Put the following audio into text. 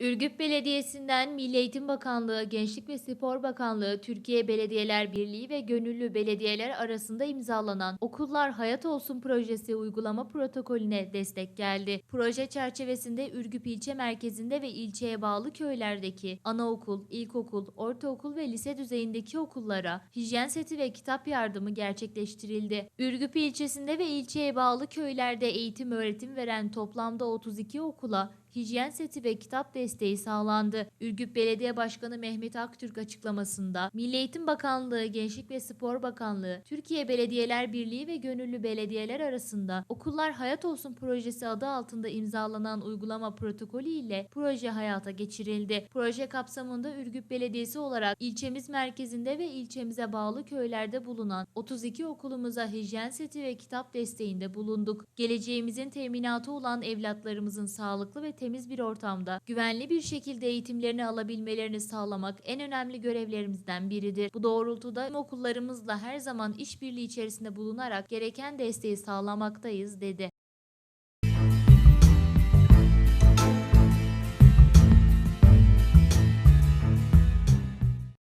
Ürgüp Belediyesi'nden Milli Eğitim Bakanlığı, Gençlik ve Spor Bakanlığı, Türkiye Belediyeler Birliği ve gönüllü belediyeler arasında imzalanan Okullar Hayat Olsun projesi uygulama protokolüne destek geldi. Proje çerçevesinde Ürgüp ilçe merkezinde ve ilçeye bağlı köylerdeki anaokul, ilkokul, ortaokul ve lise düzeyindeki okullara hijyen seti ve kitap yardımı gerçekleştirildi. Ürgüp ilçesinde ve ilçeye bağlı köylerde eğitim öğretim veren toplamda 32 okula hijyen seti ve kitap desteği sağlandı. Ürgüp Belediye Başkanı Mehmet Aktürk açıklamasında Milli Eğitim Bakanlığı, Gençlik ve Spor Bakanlığı, Türkiye Belediyeler Birliği ve gönüllü belediyeler arasında Okullar Hayat Olsun projesi adı altında imzalanan uygulama protokolü ile proje hayata geçirildi. Proje kapsamında Ürgüp Belediyesi olarak ilçemiz merkezinde ve ilçemize bağlı köylerde bulunan 32 okulumuza hijyen seti ve kitap desteğinde bulunduk. Geleceğimizin teminatı olan evlatlarımızın sağlıklı ve temiz bir ortamda güvenli bir şekilde eğitimlerini alabilmelerini sağlamak en önemli görevlerimizden biridir. Bu doğrultuda okullarımızla her zaman işbirliği içerisinde bulunarak gereken desteği sağlamaktayız dedi.